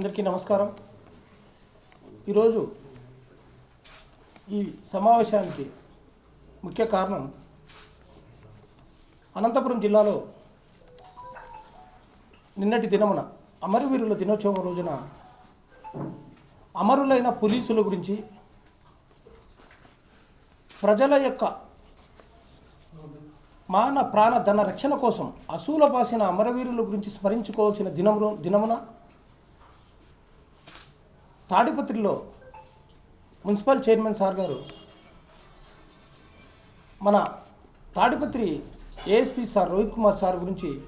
అందరికీ నమస్కారం. ఈరోజు ఈ సమావేశానికి ముఖ్య కారణం అనంతపురం జిల్లాలో నిన్నటి దినమున అమరవీరుల దినోత్సవం రోజున అమరులైన పోలీసుల గురించి ప్రజల యొక్క మాన ప్రాణ ధన రక్షణ కోసం అసూల పాసిన అమరవీరుల గురించి స్మరించుకోవాల్సిన దినము దినమున తాడిపత్రిలో మున్సిపల్ చైర్మన్ సార్ గారు మన Tadipatri ASP sir Rohit Kumar sir గురించి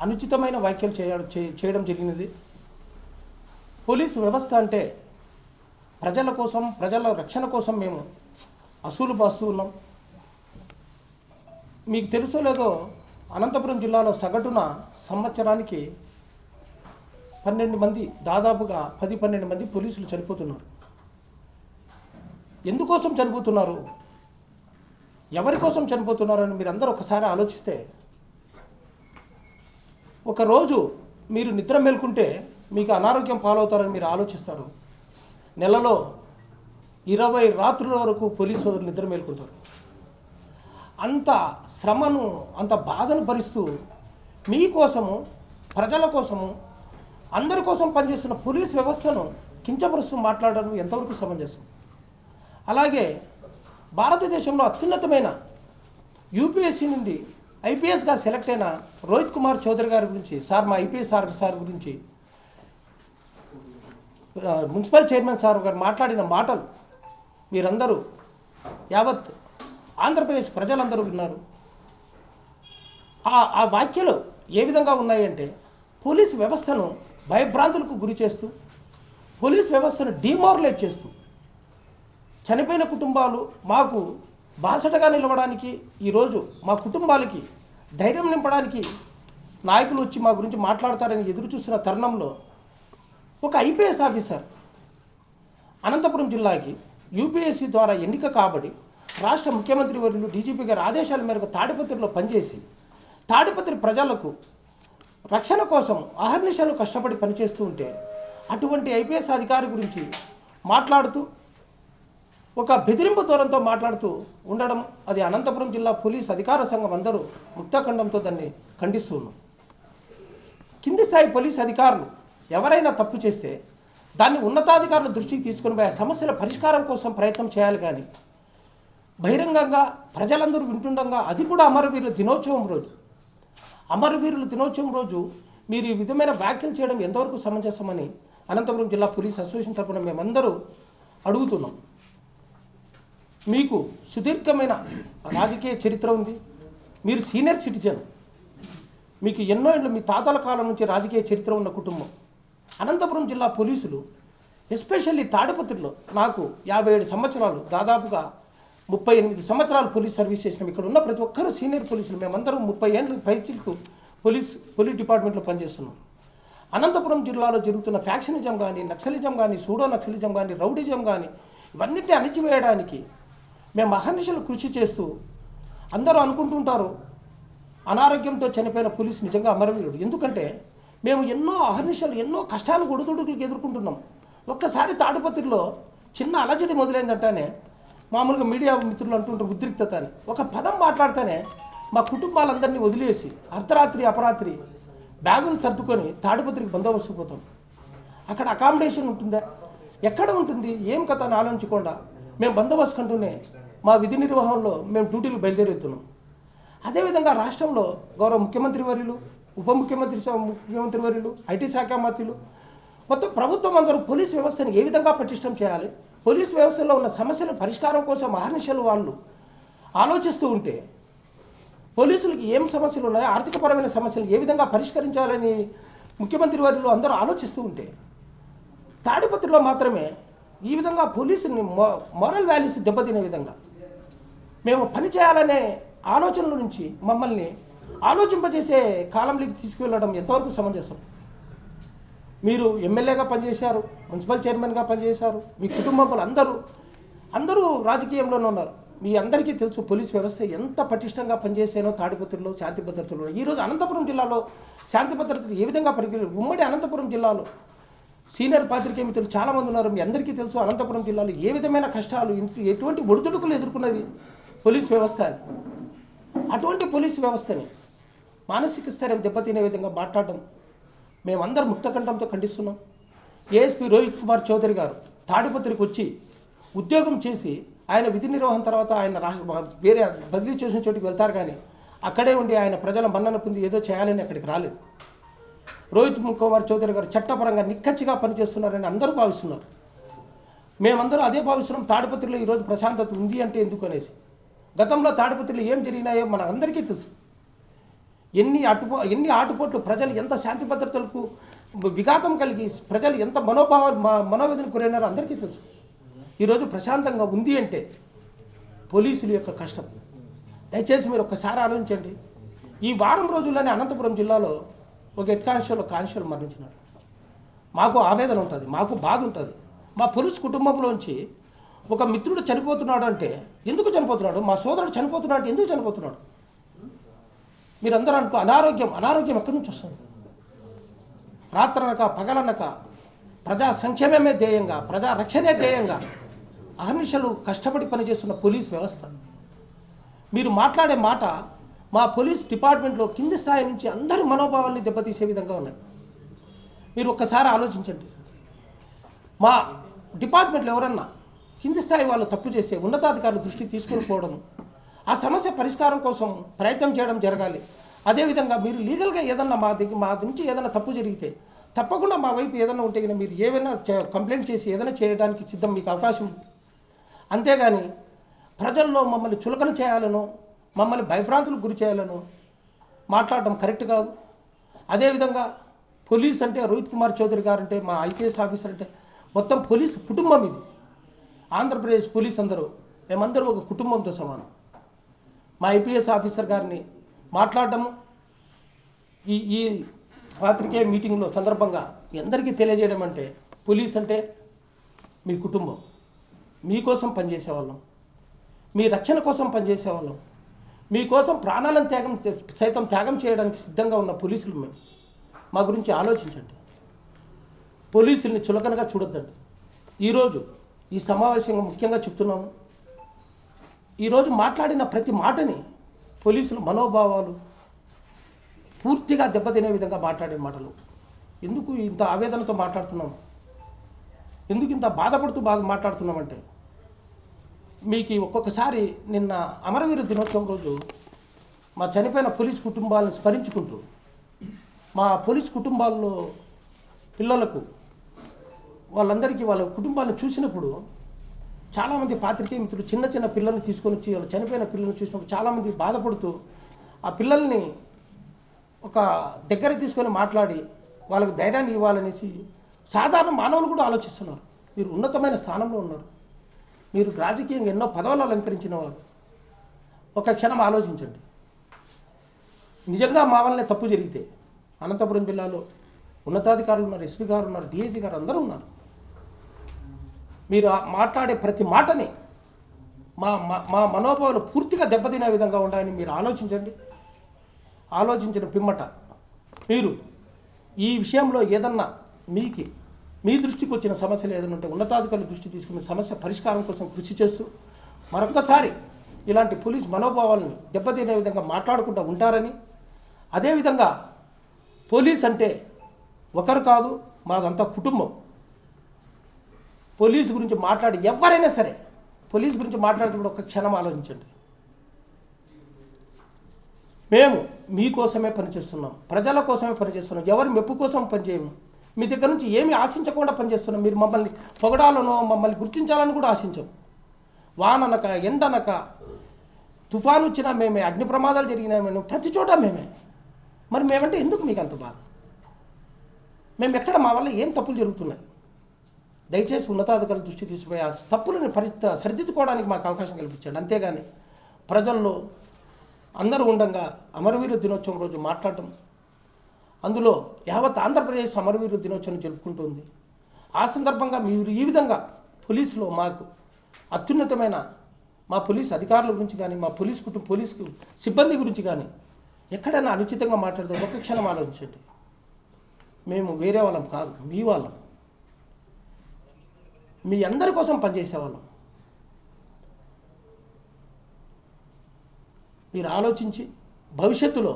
అనుచితమైన వ్యాఖ్యలు చేయ చే- చేయడం జరిగినది. పోలీసు వ్యవస్థ అంటే ప్రజల కోసం ప్రజల రక్షణ కోసం మేము అసూలు బాస్తూ ఉన్నాం. మీకు తెలుసో లేదో అనంతపురం జిల్లాలో సగటున సంవత్సరానికి పన్నెండు మంది దాదాపుగా పది పన్నెండు మంది పోలీసులు చనిపోతున్నారు. ఎందుకోసం చనిపోతున్నారు? ఎవరి కోసం చనిపోతున్నారని మీరు అందరూ ఒకసారి ఆలోచిస్తే ఒకరోజు మీరు నిద్ర మేల్కుంటే మీకు అనారోగ్యం పాలవుతారని మీరు ఆలోచిస్తారు. నెలలో ఇరవై రాత్రుల వరకు పోలీసు సోదరులు నిద్ర మేల్కుంటారు. అంత శ్రమను అంత బాధను భరిస్తూ మీకోసము ప్రజల కోసము అందరి కోసం పనిచేస్తున్న పోలీస్ వ్యవస్థను కించపరుస్తూ మాట్లాడడం ఎంతవరకు సమంజసం? అలాగే భారతదేశంలో అత్యున్నతమైన యూపీఎస్సీ నుండి ఐపీఎస్గా సెలెక్ట్ అయిన రోహిత్ కుమార్ చౌదరి గారి గురించి సార్ మా ఐపీఎస్ సార్ సార్ గురించి మున్సిపల్ చైర్మన్ సార్ గారు మాట్లాడిన మాటలు మీరందరూ యావత్ ఆంధ్రప్రదేశ్ ప్రజలందరూ విన్నారు. ఆ ఆ వాక్యలు ఏ విధంగా ఉన్నాయంటే పోలీస్ వ్యవస్థను భయభ్రాంతులకు గురి చేస్తూ పోలీస్ వ్యవస్థను డిమోరలైజ్ చేస్తూ చనిపోయిన కుటుంబాలు మాకు బాసటగా నిలవడానికి ఈరోజు మా కుటుంబాలకి ధైర్యం నింపడానికి నాయకులు వచ్చి మా గురించి మాట్లాడతారని ఎదురు చూస్తున్న తరుణంలో ఒక ఐపీఎస్ ఆఫీసర్ అనంతపురం జిల్లాకి యూపీఎస్సీ ద్వారా ఎన్నిక కాబడి రాష్ట్ర ముఖ్యమంత్రి వర్యులు డీజీపీ గారి ఆదేశాల మేరకు తాడిపత్రిలో పనిచేసి తాడిపత్రి ప్రజలకు రక్షణ కోసం అహర్నిశలు కష్టపడి పనిచేస్తూ ఉంటే అటువంటి ఐపీఎస్ అధికారి గురించి మాట్లాడుతూ ఒక బెదిరింపు దూరంతో మాట్లాడుతూ ఉండడం అది అనంతపురం జిల్లా పోలీస్ అధికార సంఘం అందరూ ముక్తఖండంతో దాన్ని ఖండిస్తూ ఉన్నాం కింది స్థాయి పోలీస్ అధికారులు ఎవరైనా తప్పు చేస్తే దాన్ని ఉన్నతాధికారుల దృష్టికి తీసుకుని పోయి ఆ సమస్యల పరిష్కారం కోసం ప్రయత్నం చేయాలి కానీ బహిరంగంగా ప్రజలందరూ వింటుండగా అది కూడా అమరవీరుల దినోత్సవం రోజు. అమరవీరుల దినోత్సవం రోజు మీరు ఈ విధమైన వ్యాఖ్యలు చేయడం ఎంతవరకు సమంజసమని అనంతపురం జిల్లా పోలీస్ అసోసియేషన్ తరఫున మేమందరూ అడుగుతున్నాం. మీకు సుదీర్ఘమైన రాజకీయ చరిత్ర ఉంది. మీరు సీనియర్ సిటిజన్. మీకు ఎన్నో ఏళ్ళు మీ తాతల కాలం నుంచి రాజకీయ చరిత్ర ఉన్న కుటుంబం. అనంతపురం జిల్లా పోలీసులు ఎస్పెషల్లీ తాడిపత్రిలో నాకు యాభై ఏడు సంవత్సరాలు దాదాపుగా ముప్పై ఎనిమిది సంవత్సరాలు పోలీస్ సర్వీస్ చేసినాం. ఇక్కడ ఉన్న ప్రతి ఒక్కరూ సీనియర్ పోలీసులు. మేమందరం ముప్పై ఏళ్ళు పైచిలకు పోలీస్ పోలీస్ డిపార్ట్మెంట్లో పనిచేస్తున్నాం. అనంతపురం జిల్లాలో జరుగుతున్న ఫ్యాక్షనిజం కానీ నక్సలిజం కానీ సూడో నక్సలిజం కానీ రౌడిజం కానీ ఇవన్నిటిని అణిచివేయడానికి మేము అహర్నిశలు కృషి చేస్తూ అందరూ అనుకుంటుంటారు అనారోగ్యంతో చనిపోయిన పోలీస్ నిజంగా అమరవీరుడు. ఎందుకంటే మేము ఎన్నో అహర్నిశలు ఎన్నో కష్టాలు ఒడిదుడుకులకు ఎదుర్కొంటున్నాం. ఒక్కసారి తాడిపత్రిలో చిన్న అలజడి మొదలైందంటానే మామూలుగా మీడియా మిత్రులు అంటుంటారు ఉద్రిక్తత అని ఒక పదం మాట్లాడితేనే మా కుటుంబాలందరినీ వదిలేసి అర్ధరాత్రి అపరాత్రి బ్యాగులు సర్దుకొని తాడిపత్రికి బందోబస్తు పోతాం. అక్కడ అకామిడేషన్ ఉంటుందా? ఎక్కడ ఉంటుంది? ఏం కథ అని ఆలోచించకుండా మేము బందోబస్తు కంటూనే మా విధి నిర్వహణలో మేము డ్యూటీలు బయలుదేరుతున్నాం. అదేవిధంగా రాష్ట్రంలో గౌరవ ముఖ్యమంత్రి వర్యులు ఉప ముఖ్యమంత్రి ముఖ్యమంత్రి వర్యులు ఐటీ శాఖ మంత్రులు మొత్తం ప్రభుత్వం అందరూ పోలీస్ వ్యవస్థను ఏ విధంగా పటిష్టం చేయాలి? పోలీస్ వ్యవస్థలో ఉన్న సమస్యల పరిష్కారం కోసం అహర్నిశలు వాళ్ళు ఆలోచిస్తూ ఉంటే పోలీసులకు ఏం సమస్యలు ఉన్నాయో ఆర్థికపరమైన సమస్యలు ఏ విధంగా పరిష్కరించాలని ముఖ్యమంత్రి వారిలో అందరూ ఆలోచిస్తూ ఉంటే తాడిపత్రిలో మాత్రమే ఈ విధంగా పోలీసుని మోరల్ వాల్యూస్ దెబ్బతినే విధంగా మేము పని చేయాలనే ఆలోచనల నుంచి మమ్మల్ని ఆలోచింపజేసే కాలంలోకి తీసుకువెళ్ళడం ఎంతవరకు సమంజసం? మీరు ఎమ్మెల్యేగా పనిచేశారు మున్సిపల్ చైర్మన్గా పనిచేశారు మీ కుటుంబంలో అందరూ అందరూ రాజకీయంలోనే ఉన్నారు. మీ అందరికీ తెలుసు పోలీస్ వ్యవస్థ ఎంత పటిష్టంగా పనిచేసానో తాడిపత్రిలో శాంతి భద్రతలో ఈరోజు అనంతపురం జిల్లాలో శాంతి భద్రతలు ఏ విధంగా పరిగె ఉమ్మడి అనంతపురం జిల్లాలో సీనియర్ పాత్రికేయ మిత్రులు చాలామంది ఉన్నారు. మీ అందరికీ తెలుసు అనంతపురం జిల్లాలో ఏ విధమైన కష్టాలు ఎటువంటి ఒడిదుడుకులు ఎదుర్కొన్నది పోలీస్ వ్యవస్థ? అటువంటి పోలీస్ వ్యవస్థని మానసిక స్థైర్యం దెబ్బతినే విధంగా మాట్లాడడం మేమందరం ముక్తకంఠంతో ఖండిస్తున్నాం. ఏఎస్పీ రోహిత్ కుమార్ చౌదరి గారు తాడిపత్రికి వచ్చి ఉద్యోగం చేసి ఆయన విధి నిర్వహణ తర్వాత ఆయన రాష్ట్ర వేరే బదిలీ చేసిన చోటికి వెళ్తారు కానీ అక్కడే ఉండి ఆయన ప్రజల మన్నన పొంది ఏదో చేయాలని అక్కడికి రాలేదు. రోహిత్ కుమార్ చౌదరి గారు చట్టపరంగా నిక్కచ్చిగా పనిచేస్తున్నారని అందరూ భావిస్తున్నారు. మేమందరూ అదే భావిస్తున్నాం తాడిపత్రిలో ఈరోజు ప్రశాంతత ఉంది అంటే ఎందుకు అనేసి. గతంలో తాడిపత్రిలో ఏం జరిగినాయో మన అందరికీ తెలుసు. ఎన్ని అటుపో ఎన్ని ఆటుపోట్లు ప్రజలు ఎంత శాంతి భద్రతలకు విఘాతం కలిగి ప్రజలు ఎంత మనోభావ మనోవేదనకు గురైనారో అందరికీ తెలుసు. ఈరోజు ప్రశాంతంగా ఉంది అంటే పోలీసుల యొక్క కష్టం. దయచేసి మీరు ఒక్కసారి ఆలోచించండి. ఈ వారం రోజుల్లోనే అనంతపురం జిల్లాలో ఒక హెడ్ కానిస్టేబుల్ కానిస్టేబుల్ మరణించినాడు. మాకు ఆవేదన ఉంటుంది మాకు బాధ ఉంటుంది. మా పోలీస్ కుటుంబంలోంచి ఒక మిత్రుడు చనిపోతున్నాడు అంటే ఎందుకు చనిపోతున్నాడు? మా సోదరుడు చనిపోతున్నాడు ఎందుకు చనిపోతున్నాడు? మీరందరూ అనుకో అనారోగ్యం అనారోగ్యం ఎక్కడి నుంచి వస్తుంది? రాత్రనక పగలనక ప్రజా సంక్షేమమే ధ్యేయంగా ప్రజా రక్షణే ధ్యేయంగా అహర్నిశలు కష్టపడి పనిచేస్తున్న పోలీస్ వ్యవస్థ. మీరు మాట్లాడే మాట మా పోలీస్ డిపార్ట్మెంట్లో కింది స్థాయి నుంచి అందరి మనోభావాల్ని దెబ్బతీసే విధంగా ఉన్నాయి మీరు ఒక్కసారి ఆలోచించండి. మా డిపార్ట్మెంట్లో ఎవరన్నా కింది స్థాయి వాళ్ళు తప్పు చేసే ఉన్నతాధికారుల దృష్టి తీసుకొని పోవడం ఆ సమస్య పరిష్కారం కోసం ప్రయత్నం చేయడం జరగాలి. అదేవిధంగా మీరు లీగల్గా ఏదన్నా మా దగ్గర మా నుంచి ఏదైనా తప్పు జరిగితే తప్పకుండా మా వైపు ఏదైనా ఉంటే కనుక మీరు ఏమైనా కంప్లైంట్ చేసి ఏదైనా చేయడానికి సిద్ధం మీకు అవకాశం ఉంది. అంతేగాని ప్రజల్లో మమ్మల్ని చులకన చేయాలనో మమ్మల్ని భయభ్రాంతులకు గురి చేయాలనో మాట్లాడడం కరెక్ట్ కాదు. అదేవిధంగా పోలీస్ అంటే రోహిత్ కుమార్ చౌదరి గారు అంటే మా ఐపీఎస్ ఆఫీసర్ అంటే మొత్తం పోలీస్ కుటుంబం ఇది. ఆంధ్రప్రదేశ్ పోలీస్ అందరూ మేమందరూ ఒక కుటుంబంతో సమానం. మా ఐపీఎస్ ఆఫీసర్ గారిని మాట్లాడటము ఈ ఈ పాత్రికేయ మీటింగ్లో సందర్భంగా మీ అందరికీ తెలియజేయడం అంటే పోలీస్ అంటే మీ కుటుంబం. మీకోసం పనిచేసేవాళ్ళం. మీ రక్షణ కోసం పనిచేసేవాళ్ళం. మీకోసం ప్రాణాలను త్యాగం సైతం త్యాగం చేయడానికి సిద్ధంగా ఉన్న పోలీసులు మేము. మా గురించి ఆలోచించండి. పోలీసుల్ని చులకనగా చూడొద్దండి. ఈరోజు ఈ సమావేశంగా ముఖ్యంగా చెప్తున్నాము ఈరోజు మాట్లాడిన ప్రతి మాటని పోలీసులు మనోభావాలు పూర్తిగా దెబ్బతినే విధంగా మాట్లాడే మాటలు. ఎందుకు ఇంత ఆవేదనతో మాట్లాడుతున్నాం? ఎందుకు ఇంత బాధపడుతూ బాధ మాట్లాడుతున్నామంటే? మీకు ఒక్కొక్కసారి నిన్న అమరవీర దినోత్సవం రోజు మా చనిపోయిన పోలీస్ కుటుంబాలను స్మరించుకుంటూ మా పోలీస్ కుటుంబాల్లో పిల్లలకు వాళ్ళందరికీ వాళ్ళ కుటుంబాలను చూసినప్పుడు చాలామంది పాత్రికేయ మిత్రులు చిన్న చిన్న పిల్లల్ని తీసుకొని వచ్చి వాళ్ళు చనిపోయిన పిల్లల్ని చూసినప్పుడు చాలామంది బాధపడుతూ ఆ పిల్లల్ని ఒక దగ్గర తీసుకొని మాట్లాడి వాళ్ళకి ధైర్యాన్ని ఇవ్వాలనేసి సాధారణ మానవులు కూడా ఆలోచిస్తున్నారు. మీరు ఉన్నతమైన స్థానంలో ఉన్నారు. మీరు రాజకీయంగా ఎన్నో పదవులు అలంకరించిన వారు. ఒక క్షణం ఆలోచించండి. నిజంగా మా వల్లనే తప్పు జరిగితే అనంతపురం జిల్లాలో ఉన్నతాధికారులు ఉన్నారు ఎస్పీ గారు ఉన్నారు డిఐజీ గారు అందరూ ఉన్నారు. మీరు మాట్లాడే ప్రతి మాటని మా మా- మనోభావాలు పూర్తిగా దెబ్బతినే విధంగా ఉండాలని మీరు ఆలోచించండి. ఆలోచించిన పిమ్మట మీరు ఈ విషయంలో ఏదన్నా మీకు మీ దృష్టికి వచ్చిన సమస్యలు ఏదైనా ఉంటే ఉన్నతాధికారుల దృష్టి తీసుకున్న సమస్య పరిష్కారం కోసం కృషి చేస్తూ మరొకసారి ఇలాంటి పోలీస్ మనోభావాలను దెబ్బతినే విధంగా మాట్లాడుకుంటూ ఉంటారని. అదేవిధంగా పోలీస్ అంటే ఒకరు కాదు మాదంతా కుటుంబం. పోలీసు గురించి మాట్లాడి ఎవరైనా సరే పోలీస్ గురించి మాట్లాడేటప్పుడు ఒక క్షణం ఆలోచించండి. మేము మీకోసమే పనిచేస్తున్నాం ప్రజల కోసమే పనిచేస్తున్నాం ఎవరి మెప్పు కోసం పనిచేయము మీ దగ్గర నుంచి ఏమి ఆశించకుండా పనిచేస్తున్నాం మీరు మమ్మల్ని పొగడాలనో మమ్మల్ని గుర్తించాలని కూడా ఆశించాం. వాననక ఎండనక తుఫాను వచ్చినా మేమే అగ్ని ప్రమాదాలు జరిగినా మేము ప్రతి చోట మేమే. మరి మేమంటే ఎందుకు మీకు అంత బాధ? మేము ఎక్కడ మా వల్ల ఏం తప్పులు జరుగుతున్నాయి? దయచేసి ఉన్నతాధికారుల దృష్టి తీసుకుపోయి ఆ తప్పులను పరి సరిదిద్దుకోవడానికి మాకు అవకాశం కల్పించండి. అంతేగాని ప్రజల్లో అందరూ ఉండగా అమరవీరు దినోత్సవం రోజు మాట్లాడటం అందులో యావత్ ఆంధ్రప్రదేశ్ అమరవీరు దినోత్సవం జరుపుకుంటుంది. ఆ సందర్భంగా మీరు ఈ విధంగా పోలీసులో మాకు అత్యున్నతమైన మా పోలీస్ అధికారుల గురించి కానీ మా పోలీస్ కుటుంబ పోలీస్ సిబ్బంది గురించి కానీ ఎక్కడైనా అనుచితంగా మాట్లాడితే ఒక క్షణం ఆలోచించండి. మేము వేరే వాళ్ళం కాదు మీ వాళ్ళం. మీ అందరి కోసం పనిచేసేవాళ్ళం. మీరు ఆలోచించి భవిష్యత్తులో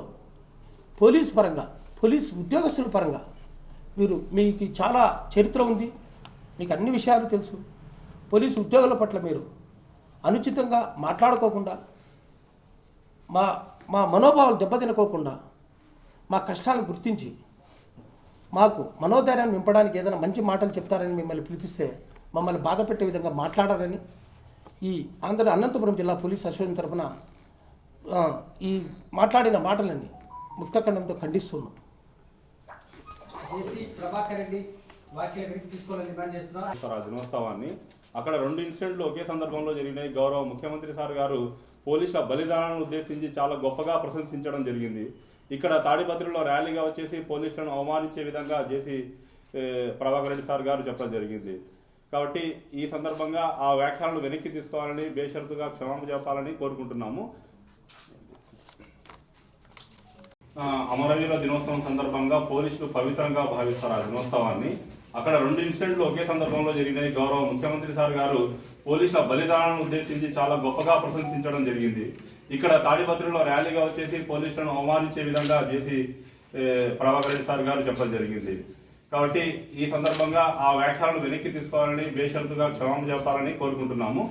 పోలీస్ పరంగా పోలీస్ ఉద్యోగస్తుల పరంగా మీరు మీకు చాలా చరిత్ర ఉంది మీకు అన్ని విషయాలు తెలుసు. పోలీసు ఉద్యోగుల పట్ల మీరు అనుచితంగా మాట్లాడుకోకుండా మా మా మనోభావాలు దెబ్బతినకోకుండా మా కష్టాలను గుర్తించి మాకు మనోధైర్యాన్ని నింపడానికి ఏదైనా మంచి మాటలు చెప్తారని మిమ్మల్ని పిలిపిస్తే మమ్మల్ని బాధ పెట్టే విధంగా మాట్లాడారని ఈ ఆంధ్ర అనంతపురం జిల్లా పోలీస్ అసోసియేషన్ తరఫున ఈ మాట్లాడిన మాటలని ముక్తఖండంతో ఖండిస్తున్నాం. జేసీ దినోత్సవాన్ని అక్కడ రెండు ఇన్సిడెంట్లు ఒకే సందర్భంలో జరిగినాయి. గౌరవ ముఖ్యమంత్రి సార్ గారు పోలీసుల బలిదానాలను ఉద్దేశించి చాలా గొప్పగా ప్రశంసించడం జరిగింది. ఇక్కడ తాడిపత్రిలో ర్యాలీగా వచ్చేసి పోలీసులను అవమానించే విధంగా చేసి ఏ, ప్రభాకర్ రెడ్డి సార్ గారు చెప్పడం జరిగింది. కాబట్టి ఈ సందర్భంగా ఆ వ్యాఖ్యలను వెనక్కి తీసుకోవాలని బేషరతుగా క్షమాపణ చెప్పాలని కోరుకుంటున్నాము. ఆ, అమరవీరుల దినోత్సవం సందర్భంగా పోలీసులు పవిత్రంగా భావిస్తారు ఆ దినోత్సవాన్ని. అక్కడ రెండు ఇన్సిడెంట్లు ఒకే సందర్భంలో జరిగినాయి. గౌరవ ముఖ్యమంత్రి సార్ గారు పోలీసుల బలిదానాలను ఉద్దేశించి చాలా గొప్పగా ప్రశంసించడం జరిగింది. ఇక్కడ తాడిపత్రిలో ర్యాలీగా వచ్చేసి పోలీసులను అవమానించే విధంగా చేసి ప్రభాకర్ రెడ్డి సార్ గారు చెప్పడం జరిగింది. కాబట్టి ఈ సందర్భంగా ఆ వ్యాఖ్యలను వెనక్కి తీసుకోవాలని బేషరతుగా క్షమాపణ చెప్పాలని కోరుకుంటున్నాము.